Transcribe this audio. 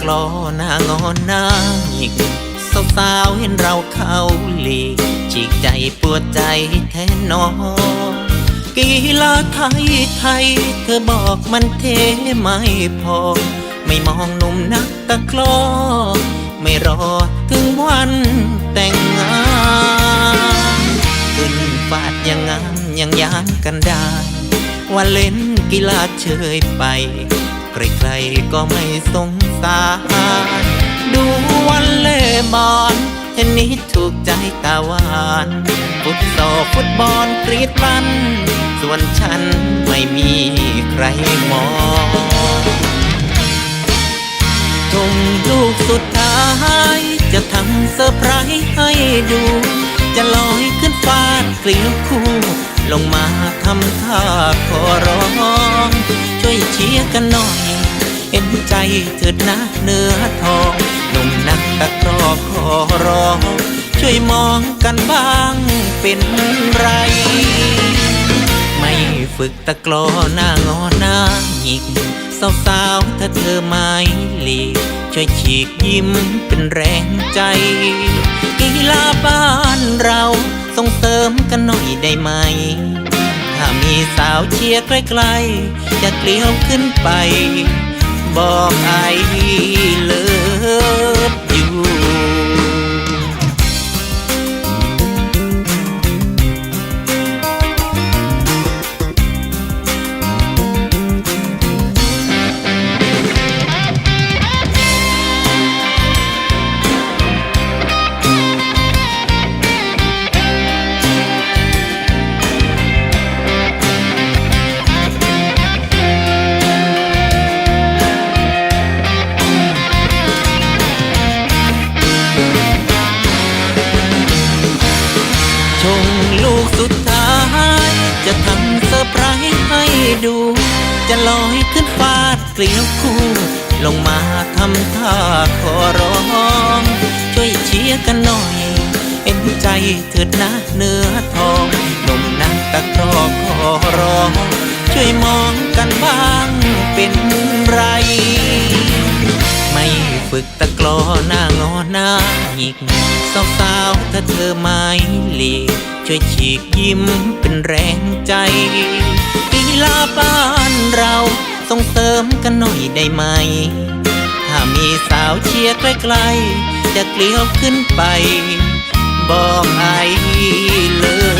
กลอหน้างอนหน้าหยิกสาวสาวเห็นเราเข้าหลีกฉีกใจปวดใจแทนน้องกีฬาไทยไทย เธอบอกมันเทไม่พอ ไม่มองหนุ่มนักตะกลอ ไม่รอถึงวันแต่งงานขึ้นฟาดยังงามยังยานกันได้ว่าเล่นกีฬาเฉยไปใครๆก็ไม่สง สารดูวันเล่บอลเทนนิสถูกใจตาหวานฟุตซอลฟุตบอลกรีดลัน ส่วนฉันไม่มีใครมองทุ่มลูกสุดท้าย จะทำเซอร์ไพรส์ให้ดู จะลอยขึ้นฟ้าเกลียวคู่ ลงมาทำท่าขอร้อง ช่วยเชียร์กันหน่อย ใจเถิดนะเนื้อทองหนุ่มนักตะกรอขอร้อง ช่วยมองกันบ้างเป็นไร ไม่ฝึกตะกลอหน้างอหน้าหยิกสาวสาวถ้าเธอไม่หลีกช่วยฉีกยิ้มเป็นแรงใจกีฬาบ้านเราส่งเสริมกันหน่อยได้ไหม ถ้ามีสาวเชียร์ใกล้ๆจะเกลียวขึ้นไป บอกไอ ลอยขึ้นฟ้าเกลียวคู่ ลงมาทำท่าขอร้อง ช่วยเชียร์กันหน่อยเอ็นใจเถิดนะเนื้อทองหนุ่มนักตะกรอขอร้อง ช่วยมองกันบ้างเป็นไร ไม่ฝึกตะกลอหน้างอหน้าหยิกสาวสาวๆถ้าเธอไม่หลีกช่วยฉีกยิ้มเป็นแรงใจ ลาบ้านเราส่งเสริมกันหน่อยได้ไหม ถ้ามีสาวเชียร์ใกล้ๆจะเกลียวขึ้นไป บอกไอเลิฟอยู่